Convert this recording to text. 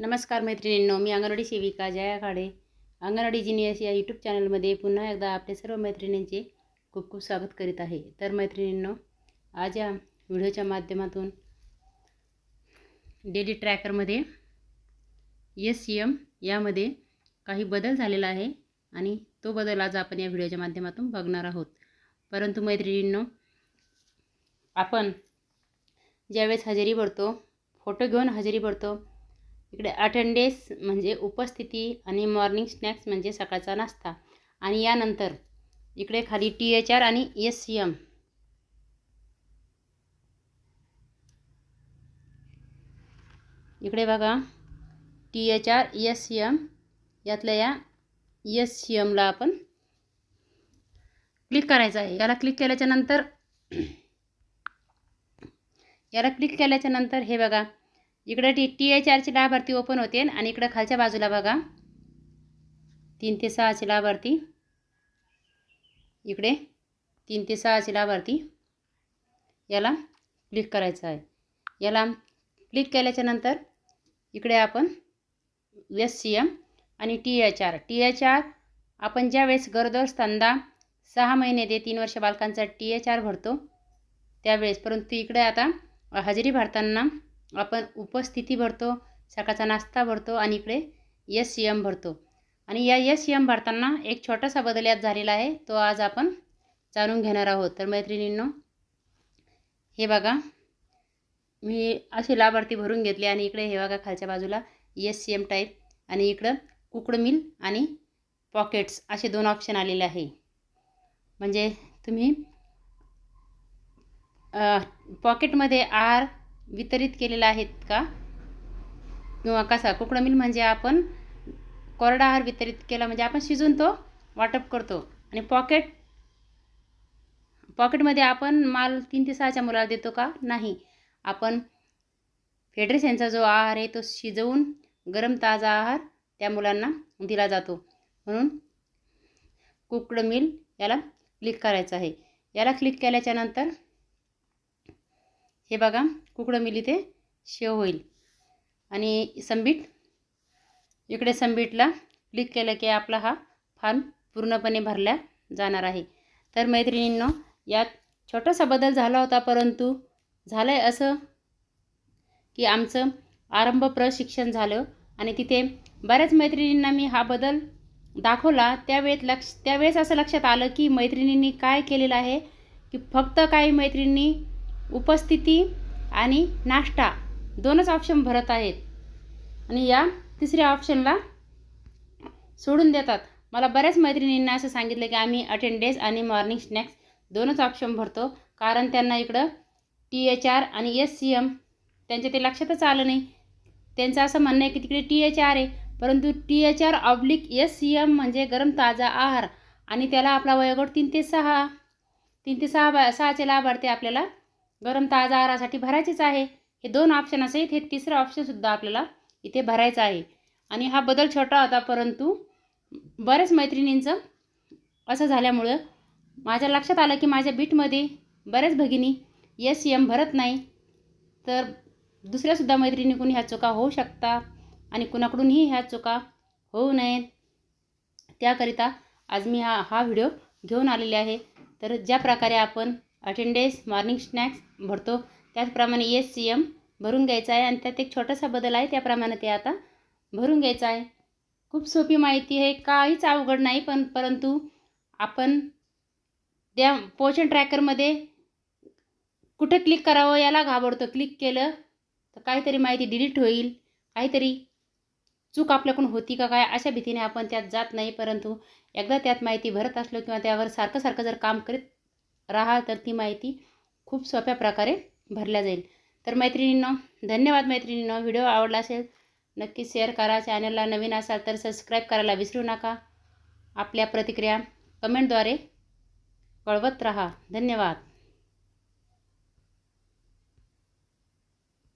नमस्कार मैत्रिणींनो मी अंगणवाडी सेविका जया खाडे. अंगणवाडी जिनियस या यूट्यूब चॅनलमध्ये पुन्हा एकदा आपले सर्व मैत्रिणींचे खूप खूप स्वागत करीत आहे. तर मैत्रिणींनो आज या व्हिडिओच्या माध्यमातून डेली ट्रॅकरमध्ये एस सी एम यामध्ये काही बदल झालेला आहे आणि तो बदल आज आपण या व्हिडिओच्या माध्यमातून बघणार आहोत. परंतु मैत्रिणींनो आपण ज्यावेळेस हजेरी भरतो फोटो घेऊन हजेरी भरतो इकडे अटेंडेस म्हणजे उपस्थिती आणि मॉर्निंग स्नॅक्स म्हणजे सकाळचा नाश्ता. आणि यानंतर इकडे खाली टी एच आर आणि एस सी एम इकडे बघा T H R S C M यातल्या या एस सी एमला आपण क्लिक करायचं आहे. याला क्लिक केल्याच्यानंतर याला क्लिक केल्याच्यानंतर हे बघा इकडे टी टी एच आरचे लाभार्थी ओपन होते आणि इकडं खालच्या बाजूला बघा. तीन ते सहाचे लाभार्थी. इकडे तीन ते सहाचे लाभार्थी. याला क्लिक करायचं आहे. याला क्लिक केल्याच्यानंतर इकडे आपण एस सी एम आणि T H R T H R आपण ज्यावेळेस गरोदर स्तंदा सहा महिने ते तीन वर्ष बालकांचा टी एच आर भरतो त्यावेळेस. परंतु इकडे आता हजेरी भरताना आपण उपस्थिती भरतो सकाळचा नाश्ता भरतो आणि इकडे यस सी भरतो. आणि या यस सी एम भरताना एक छोटासा बदल यात झालेला आहे तो आज आपण जाणून घेणार आहोत. तर मैत्रिणींनो हे बघा मी असे लाभार्थी भरून घेतले आणि इकडे हे बघा खालच्या बाजूला एस सी एम टाईप आणि इकडं कुकड मिल आणि पॉकेट्स असे दोन ऑप्शन आलेले आहे. म्हणजे तुम्ही पॉकेटमध्ये आर वितरित केलेला आहेत का? किंवा कसा? कुकडा मिल म्हणजे आपण कोरडा आहार वितरित केला म्हणजे आपण शिजून तो वाटप करतो. आणि पॉकेट पॉकेटमध्ये आपण माल तीन ते सहाच्या मुलाला देतो का? नाही. आपण फेडरेशनचा जो आहार आहे तो शिजवून गरम ताजा आहार त्या मुलांना दिला जातो. म्हणून कुकडं मिल याला क्लिक करायचं आहे. याला क्लिक केल्याच्यानंतर हे बघा कुकडं मिली इथे शेव होईल. आणि संबीट इकडे संबीटला क्लिक केलं की आपला हा फॉर्म पूर्णपणे भरला जाणार आहे. तर मैत्रिणींनो यात छोटासा बदल झाला होता परंतु झालं आहे असं की आमचं आरंभ प्रशिक्षण झालं आणि तिथे बऱ्याच मैत्रिणींना मी हा बदल दाखवला. त्यावेळेत लक्ष त्यावेळेस असं लक्षात आलं की मैत्रिणींनी काय केलेलं आहे की फक्त काही मैत्रिणींनी उपस्थिती आणि नाश्ता दोनच ऑप्शन भरत आहेत. आणि या तिसऱ्या ऑप्शनला सोडून देतात. मला बऱ्याच मैत्रिणींना असं सांगितलं की आम्ही अटेंडेन्स आणि मॉर्निंग स्नॅक्स दोनच ऑप्शन भरतो. कारण त्यांना इकडं टी एच आर आणि एस सी एम त्यांच्या ते लक्षातच आलं नाही. त्यांचं असं म्हणणं आहे की तिकडे टी एच आर आहे. परंतु T H R oblique S C M म्हणजे गरम ताजा आहार. आणि त्याला आपला वयोगट तीन ते सहा तीन ते सहा बा सहाचे लाभार्थी आपल्याला गरम ताजा आहारासाठी भरायचेच आहे. हे दोन ऑप्शन असेल हे तिसरं ऑप्शनसुद्धा आपल्याला इथे भरायचं आहे. आणि हा बदल छोटा होता परंतु बऱ्याच मैत्रिणींचं असं झाल्यामुळं माझ्या लक्षात आलं की माझ्या बीटमध्ये बऱ्याच भगिनी यस यम एम भरत नाही. तर दुसऱ्यासुद्धा मैत्रिणीकडून ह्या चुका होऊ शकता आणि कुणाकडूनही ह्या चुका होऊ नयेत. त्याकरिता आज मी हा हा व्हिडिओ घेऊन आलेले आहे. तर ज्या प्रकारे आपण अटेंडेस मॉर्निंग स्नॅक्स भरतो. त्याचप्रमाणे एस सी एम भरून घ्यायचा आहे आणि त्यात एक छोटासा बदल आहे त्याप्रमाणे ते आता भरून घ्यायचं आहे. खूप सोपी माहिती आहे काहीच अवघड नाही पण परंतु आपण त्या पोषण ट्रॅकरमध्ये कुठे क्लिक करावं याला घाबरतो. क्लिक केलं तर काहीतरी माहिती डिलीट होईल. काहीतरी चूक आपल्याकडून होती का काय अशा भीतीने आपण त्यात जात नाही परंतु एकदा त्यात माहिती भरत असलो किंवा त्यावर सारखं सारखं जर काम करीत राहा तर ती माहिती खूप सोप्या प्रकारे भरल्या जाईल. तर मैत्रिणींनो धन्यवाद मैत्रिणींनो. व्हिडिओ आवडला असेल नक्की शेअर करा. चॅनलला नवीन असाल तर सबस्क्राईब करायला विसरू नका. आपल्या प्रतिक्रिया कमेंटद्वारे कळवत राहा. धन्यवाद.